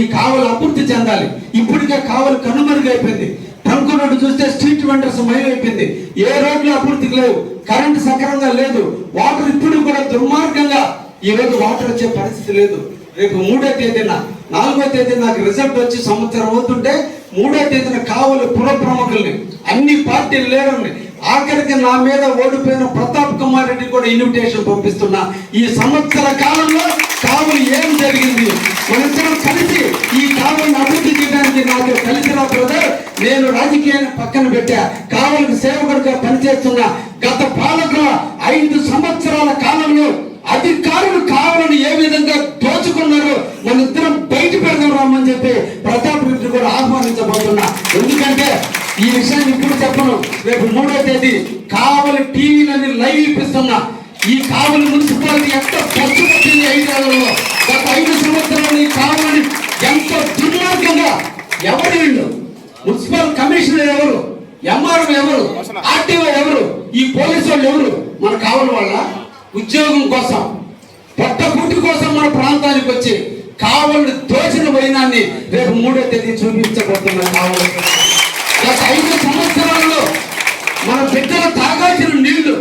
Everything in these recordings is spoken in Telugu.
ఈ కావలి అభివృద్ధి చెందాలి. ఇప్పటికే కావలు కనుమరుగైపోయింది. ట్రంక్ రోడ్డు చూస్తే స్ట్రీట్ వెండర్స్ మయమైపోయింది. ఏ రోడ్లు అభివృద్ధికి లేవు. కరెంట్ సక్రమంగా లేదు. వాటర్ ఇప్పుడు కూడా దుర్మార్గంగా ఈ రోజు వాటర్ వచ్చే పరిస్థితి లేదు. రేపు మూడో తేదీన నాలుగో తేదీ నాకు రిజల్ట్ వచ్చి సంవత్సరం అవుతుంటే మూడో తేదీన కావలి పురప్రముఖుల్ని అన్ని పార్టీలు లేరని ఆఖరికి నా మీద ఓడిపోయిన ప్రతాప్ కుమార్ రెడ్డి కూడా ఇన్విటేషన్ పంపిస్తున్నా. ఈ సంవత్సర కాలంలో కావులు ఏం జరిగింది? మనిద్దరం కలిసి ఈ కావలిని అభివృద్ధి చేయడానికి నాకు కలిసిన బ్రదర్ నేను రాజకీయాన్ని పక్కన పెట్టా. కావలికి సేవకుడిగా పనిచేస్తున్న గత పాలకుల ఐదు సంవత్సరాల కాలంలో అధికారులు కావాలని ఏ విధంగా దోచుకున్నారో మన ఇద్దరం బయట పెడదాం రామని చెప్పి ప్రతాప్ రెడ్డి కూడా ఆహ్వానించబోతున్నా. ఎందుకంటే ఈ విషయాన్ని ఇప్పుడు చెప్పను. రేపు మూడో తేదీ కావలి టీవీలని లైవ్ ఇప్పిస్తున్నా. ఈ కావలి మున్సిపాలిటీ ఎంత ఖర్చు పెట్టింది ఐదు గత ఐదు సంవత్సరాలు కావాలని ఎంత దుర్మార్గంగా ఎవరు వీళ్ళు? మున్సిపల్ కమిషనర్ ఎవరు? ఎంఆర్ఓ ఎవరు? ఆర్టీఓ ఎవరు? ఈ పోలీసు వాళ్ళు ఎవరు? మన కావలి వాళ్ళ ఉద్యోగం కోసం పొట్టకూటి కోసం మన ప్రాంతానికి వచ్చి కావలి దోచిన వైనాన్ని రేపు మూడో తేదీ చూపించబోతున్న కావలి గత ఐదు సంవత్సరాల్లో మన బిడ్డలు తాగాల్సిన నీళ్ళు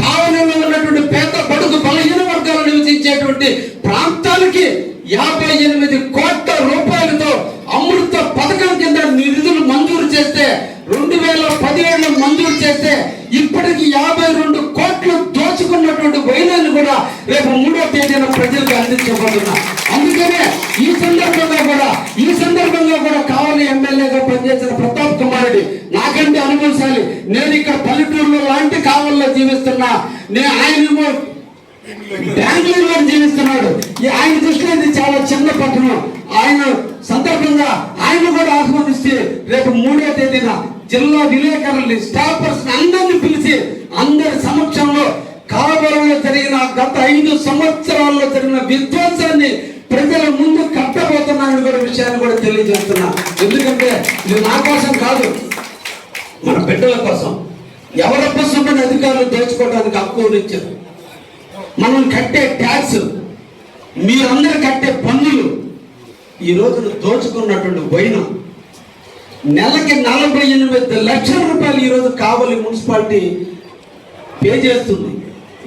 కావలిలో ఉన్నటువంటి పేద బడుగు బలహీన వర్గాలు నివసించేటువంటి ప్రాంతాలకి యాభై ఎనిమిది కోట్ల రూపాయలతో అమృత పథకం కింద నిధులు మంజూరు చేస్తే రెండు వేల పదిహేడులో మంజూరు చేస్తే ఇప్పటికి యాభై రెండు కోట్లు దోచుకున్నటువంటి వైనాన్ని కూడా రేపు మూడో తేదీన ప్రజలకు అందించబోతున్నా అందుకనే ఈ సందర్భంగా కూడా ఈ సందర్భంగా కూడా కావాలి ఎమ్మెల్యేగా పనిచేసిన ప్రతాప్ కుమార్ రెడ్డి నాకంటే అనుభవశాలి. నేను ఇక్కడ పల్లెటూరులో లాంటి కావల్లో జీవిస్తున్నా. నేను ఆయన బెంగళూరు జీవిస్తున్నాడు ఆయన దృష్టిలో ఇది చాలా చిన్న పట్టణం. ఆయన సందర్భంగా ఆయన కూడా ఆహ్వానిస్తే రేపు మూడో తేదీన జిల్లా విలేకరుల్ని స్టాఫర్స్ అందరిని పిలిచి అందరి సమక్షంలో కావలంలో జరిగిన గత ఐదు సంవత్సరాల్లో జరిగిన విధ్వంసాన్ని ప్రజల ముందు కట్టబోతున్నాను కూడా విషయాన్ని కూడా తెలియజేస్తున్నా. ఎందుకంటే ఇది నా కోసం కాదు మన బిడ్డల కోసం. ఎవరప్ప సొమ్ముని అధికారులు దోచుకోవడానికి హక్కు ఇచ్చారు మనం కట్టే ట్యాక్స్ మీరందరూ కట్టే పన్నులు ఈ రోజున దోచుకున్నటువంటి వైన నెలకి నలభై ఎనిమిది లక్షల రూపాయలు ఈరోజు కావలి మున్సిపాలిటీ పే చేస్తుంది.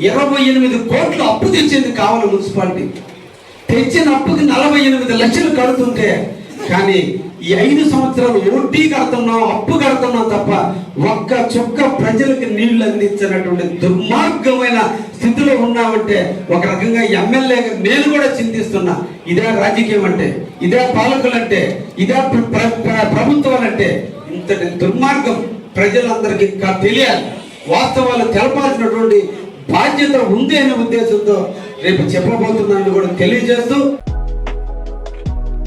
ఇరవై ఎనిమిది కోట్లు అప్పు తెచ్చింది కావలి మున్సిపాలిటీ. తెచ్చిన అప్పుకి నలభై ఎనిమిది లక్షలు కడుతుంటే కానీ ఈ ఐదు సంవత్సరాలు వడ్డీ కడుతున్నాం అప్పు కడుతున్నాం తప్ప ఒక్క చుక్క ప్రజలకు నీళ్ళు అందించినటువంటి దుర్మార్గమైన స్థితిలో ఉన్నామంటే ఒక రకంగా ఎమ్మెల్యేగా నేను కూడా చింతిస్తున్నా. ఇదే రాజకీయం అంటే ఇదే పాలకులంటే ఇదే ప్రభుత్వాలు అంటే ఇంతటి దుర్మార్గం ప్రజలందరికీ ఇంకా తెలియాలి. వాస్తవాలు తెలపాల్సినటువంటి బాధ్యత ఉంది అనే ఉద్దేశంతో రేపు చెప్పబోతున్నాను కూడా తెలియజేస్తూ